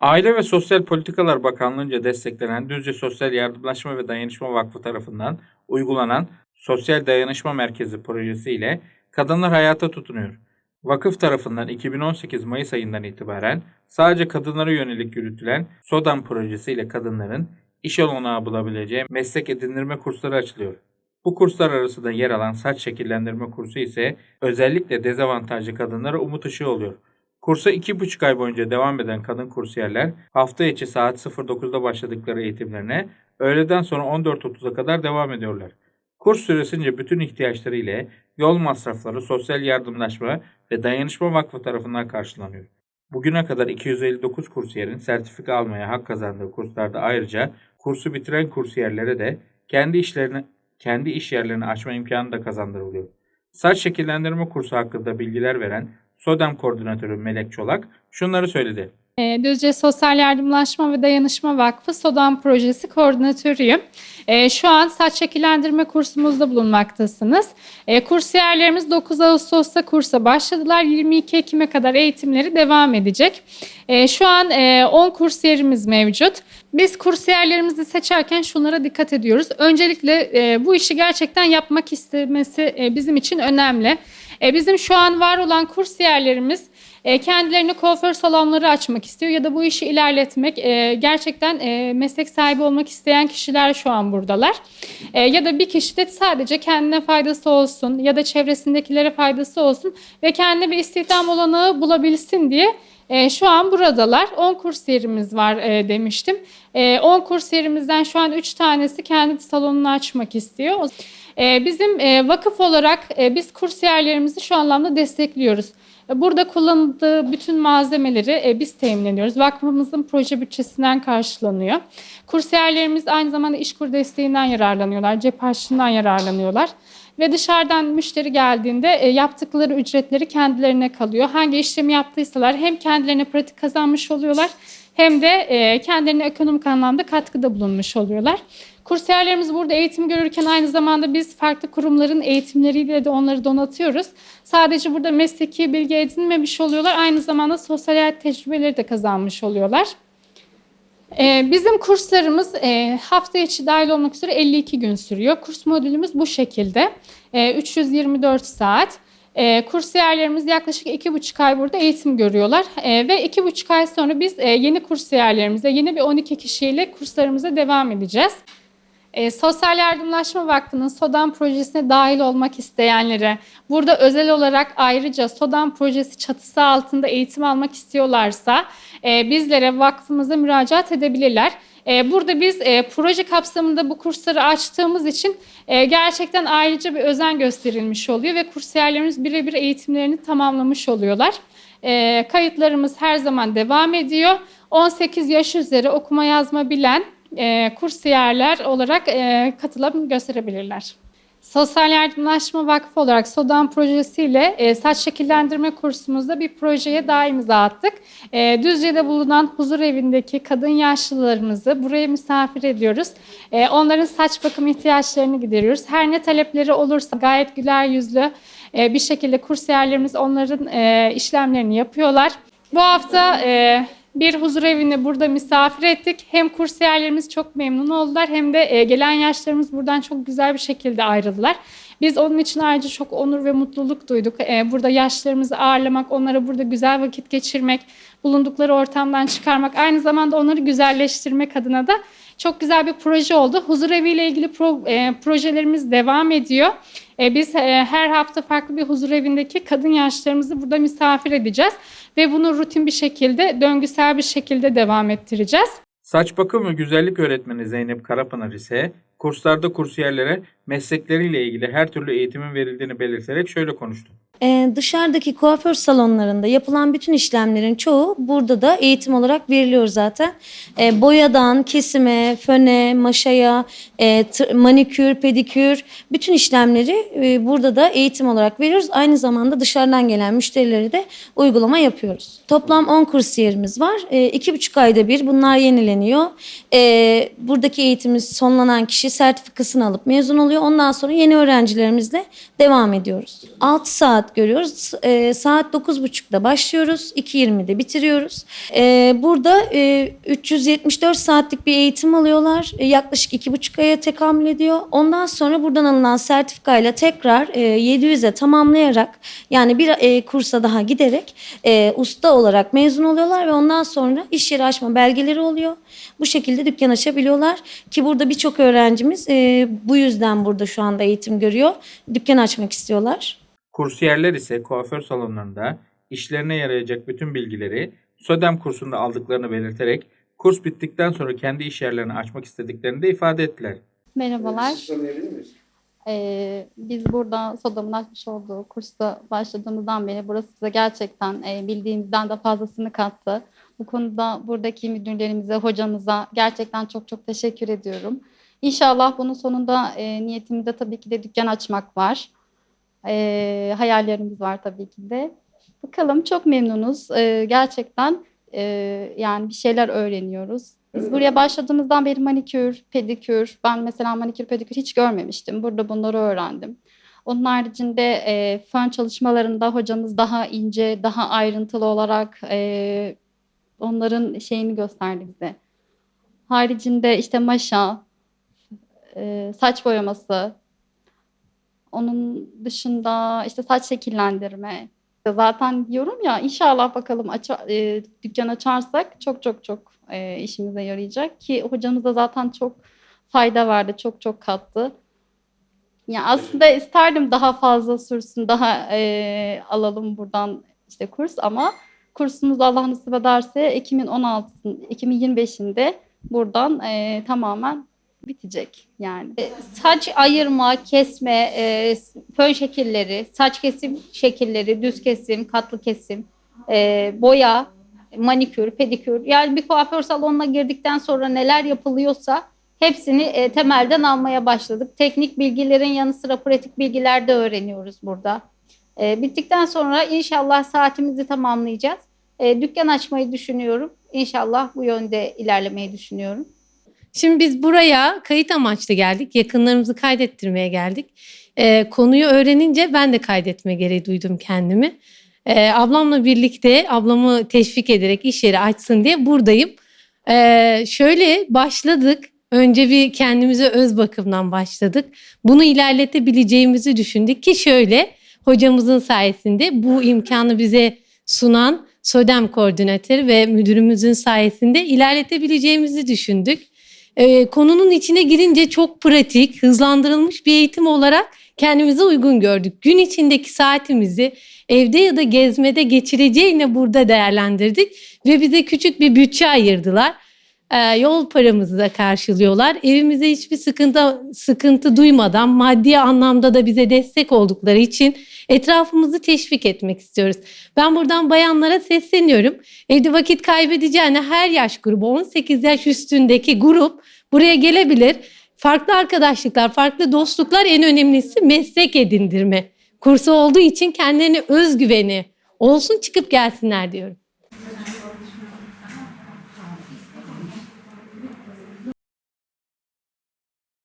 Aile ve Sosyal Politikalar Bakanlığı'nca desteklenen Düzce Sosyal Yardımlaşma ve Dayanışma Vakfı tarafından uygulanan Sosyal Dayanışma Merkezi projesi ile kadınlar hayata tutunuyor. Vakıf tarafından 2018 Mayıs ayından itibaren sadece kadınlara yönelik yürütülen SODAM projesi ile kadınların iş olanağı bulabileceği meslek edindirme kursları açılıyor. Bu kurslar arasında yer alan saç şekillendirme kursu ise özellikle dezavantajlı kadınlara umut ışığı oluyor. Kursa iki buçuk ay boyunca devam eden kadın kursiyerler hafta içi saat 09'da başladıkları eğitimlerine öğleden sonra 14.30'a kadar devam ediyorlar. Kurs süresince bütün ihtiyaçları ile yol masrafları Sosyal Yardımlaşma ve Dayanışma Vakfı tarafından karşılanıyor. Bugüne kadar 259 kursiyerin sertifika almaya hak kazandığı kurslarda ayrıca kursu bitiren kursiyerlere de kendi işlerini kendi iş yerlerini açma imkanı da kazandırılıyor. Saç şekillendirme kursu hakkında bilgiler veren SODEM koordinatörü Melek Çolak şunları söyledi. E, Düzce Sosyal Yardımlaşma ve Dayanışma Vakfı SODAM Projesi koordinatörüyüm. E, Şu an saç şekillendirme kursumuzda bulunmaktasınız. E, Kursiyerlerimiz 9 Ağustos'ta kursa başladılar. 22 Ekim'e kadar eğitimleri devam edecek. E, Şu an e, 10 kursiyerimiz mevcut. Biz kursiyerlerimizi seçerken şunlara dikkat ediyoruz. Öncelikle e, bu işi gerçekten yapmak istemesi e, bizim için önemli. E, Bizim şu an var olan kursiyerlerimiz e, kendilerine kuaför salonları açmak istiyor ya da bu işi ilerletmek, e, gerçekten e, meslek sahibi olmak isteyen kişiler şu an buradalar. E, ya da bir kişi de sadece kendine faydası olsun ya da çevresindekilere faydası olsun ve kendine bir istihdam olanağı bulabilsin diye e, şu an buradalar. 10 kursiyerimiz var e, demiştim. E, 10 kursiyerimizden şu an 3 tanesi kendi salonunu açmak istiyor. E, bizim e, vakıf olarak e, biz kursiyerlerimizi şu anlamda destekliyoruz. Burada kullanıldığı bütün malzemeleri e, biz temin ediyoruz. Vakfımızın proje bütçesinden karşılanıyor. Kursiyerlerimiz aynı zamanda işkur desteğinden yararlanıyorlar, cep harçlığından yararlanıyorlar. Ve dışarıdan müşteri geldiğinde yaptıkları ücretleri kendilerine kalıyor. Hangi işlemi yaptıysalar hem kendilerine pratik kazanmış oluyorlar hem de e, kendilerine ekonomik anlamda katkıda bulunmuş oluyorlar. Kursiyerlerimiz burada eğitim görürken aynı zamanda biz farklı kurumların eğitimleriyle de onları donatıyoruz. Sadece burada mesleki bilgi edinmemiş oluyorlar, aynı zamanda sosyal hayat tecrübeleri de kazanmış oluyorlar. Ee, Bizim kurslarımız e, hafta içi dahil olmak üzere 52 gün sürüyor. Kurs modülümüz bu şekilde. E, 324 saat. E, kursiyerlerimiz yaklaşık 2,5 ay burada eğitim görüyorlar. E, ve 2,5 ay sonra biz e, yeni kursiyerlerimize, yeni bir 12 kişiyle kurslarımıza devam edeceğiz. E, Sosyal Yardımlaşma Vakfı'nın SODAM projesine dahil olmak isteyenlere, burada özel olarak ayrıca SODAM projesi çatısı altında eğitim almak istiyorlarsa e, bizlere vakfımıza müracaat edebilirler. E, burada biz e, proje kapsamında bu kursları açtığımız için e, gerçekten ayrıca bir özen gösterilmiş oluyor ve kursiyerlerimiz birebir eğitimlerini tamamlamış oluyorlar. E, kayıtlarımız her zaman devam ediyor. 18 yaş üzeri okuma yazma bilen e, kursiyerler olarak katılım gösterebilirler. Sosyal Yardımlaşma Vakfı olarak SODAM projesiyle e, saç şekillendirme kursumuzda bir projeye daha imza attık. E, Düzce'de bulunan huzur evindeki kadın yaşlılarımızı buraya misafir ediyoruz. E, onların saç bakım ihtiyaçlarını gideriyoruz. Her ne talepleri olursa gayet güler yüzlü e, bir şekilde kursiyerlerimiz onların e, işlemlerini yapıyorlar. Bu hafta e, bir huzur evini burada misafir ettik. Hem kursiyerlerimiz çok memnun oldular hem de e, gelen yaşlarımız buradan çok güzel bir şekilde ayrıldılar. Biz onun için ayrıca çok onur ve mutluluk duyduk. E, burada yaşlarımızı ağırlamak, onlara burada güzel vakit geçirmek, bulundukları ortamdan çıkarmak, aynı zamanda onları güzelleştirmek adına da çok güzel bir proje oldu. Huzur evi ile ilgili pro, e, projelerimiz devam ediyor. E, biz e, her hafta farklı bir huzur evindeki kadın yaşlarımızı burada misafir edeceğiz ve bunu rutin bir şekilde, döngüsel bir şekilde devam ettireceğiz. Saç bakım ve güzellik öğretmeni Zeynep Karapınar ise kurslarda kursiyerlere meslekleriyle ilgili her türlü eğitimin verildiğini belirterek şöyle konuştu. Ee, dışarıdaki kuaför salonlarında yapılan bütün işlemlerin çoğu burada da eğitim olarak veriliyor zaten. Ee, boyadan kesime, föne, maşaya, e, manikür, pedikür bütün işlemleri e, burada da eğitim olarak veriyoruz. Aynı zamanda dışarıdan gelen müşterilere de uygulama yapıyoruz. Toplam 10 kursiyerimiz var. E, iki buçuk ayda bir bunlar yenileniyor. E, buradaki eğitimimiz sonlanan kişi sertifikasını alıp mezun oluyor. Ondan sonra yeni öğrencilerimizle devam ediyoruz. 6 saat görüyoruz. E, saat 9.30'da başlıyoruz. 2.20'de bitiriyoruz. E, burada e, 374 saatlik bir eğitim alıyorlar. E, yaklaşık 2,5 aya tekamül ediyor. Ondan sonra buradan alınan sertifikayla tekrar e, 700'e tamamlayarak yani bir e, kursa daha giderek e, usta olarak mezun oluyorlar ve ondan sonra iş yeri açma belgeleri oluyor. Bu şekilde dükkan açabiliyorlar ki burada birçok öğrencimiz e, bu yüzden burada şu anda eğitim görüyor. Dükkan açmak istiyorlar. Kursiyerler ise kuaför salonlarında işlerine yarayacak bütün bilgileri SODEM kursunda aldıklarını belirterek kurs bittikten sonra kendi iş yerlerini açmak istediklerini de ifade ettiler. Merhabalar. Ee, biz burada SODA'nın açmış olduğu kursta başladığımızdan beri burası bize gerçekten e, bildiğimizden de fazlasını kattı. Bu konuda buradaki müdürlerimize, hocamıza gerçekten çok çok teşekkür ediyorum. İnşallah bunun sonunda e, niyetimizde tabii ki de dükkan açmak var. E, hayallerimiz var tabii ki de. Bakalım çok memnunuz. E, gerçekten e, yani bir şeyler öğreniyoruz. Biz buraya başladığımızdan beri manikür, pedikür, ben mesela manikür, pedikür hiç görmemiştim. Burada bunları öğrendim. Onun haricinde e, fön çalışmalarında hocamız daha ince, daha ayrıntılı olarak e, onların şeyini gösterdi bize. Haricinde işte maşa, e, saç boyaması, onun dışında işte saç şekillendirme. Zaten diyorum ya inşallah bakalım aç, e, dükkan açarsak çok çok çok e, işimize yarayacak ki hocamız da zaten çok fayda verdi, çok çok kattı. Ya aslında isterdim daha fazla sürsün, daha e, alalım buradan işte kurs ama kursumuz Allah nasip ederse Ekim'in 16 Ekim'in 25'inde buradan e, tamamen bitecek yani. saç ayırma, kesme, e, fön şekilleri, saç kesim şekilleri, düz kesim, katlı kesim, e, boya, manikür, pedikür. Yani bir kuaför salonuna girdikten sonra neler yapılıyorsa hepsini e, temelden almaya başladık. Teknik bilgilerin yanı sıra pratik bilgiler de öğreniyoruz burada. E, bittikten sonra inşallah saatimizi tamamlayacağız. E, dükkan açmayı düşünüyorum. İnşallah bu yönde ilerlemeyi düşünüyorum. Şimdi biz buraya kayıt amaçlı geldik. Yakınlarımızı kaydettirmeye geldik. Ee, konuyu öğrenince ben de kaydetme gereği duydum kendimi. Ee, ablamla birlikte ablamı teşvik ederek iş yeri açsın diye buradayım. Ee, şöyle başladık. Önce bir kendimize öz bakımdan başladık. Bunu ilerletebileceğimizi düşündük ki şöyle hocamızın sayesinde bu imkanı bize sunan SODEM koordinatörü ve müdürümüzün sayesinde ilerletebileceğimizi düşündük. Ee, konunun içine girince çok pratik, hızlandırılmış bir eğitim olarak kendimize uygun gördük. Gün içindeki saatimizi evde ya da gezmede geçireceğine burada değerlendirdik ve bize küçük bir bütçe ayırdılar. Ee, yol paramızı da karşılıyorlar. Evimize hiçbir sıkıntı sıkıntı duymadan maddi anlamda da bize destek oldukları için etrafımızı teşvik etmek istiyoruz. Ben buradan bayanlara sesleniyorum. Evde vakit kaybedeceğine her yaş grubu 18 yaş üstündeki grup buraya gelebilir. Farklı arkadaşlıklar, farklı dostluklar en önemlisi meslek edindirme kursu olduğu için kendilerine özgüveni olsun çıkıp gelsinler diyorum.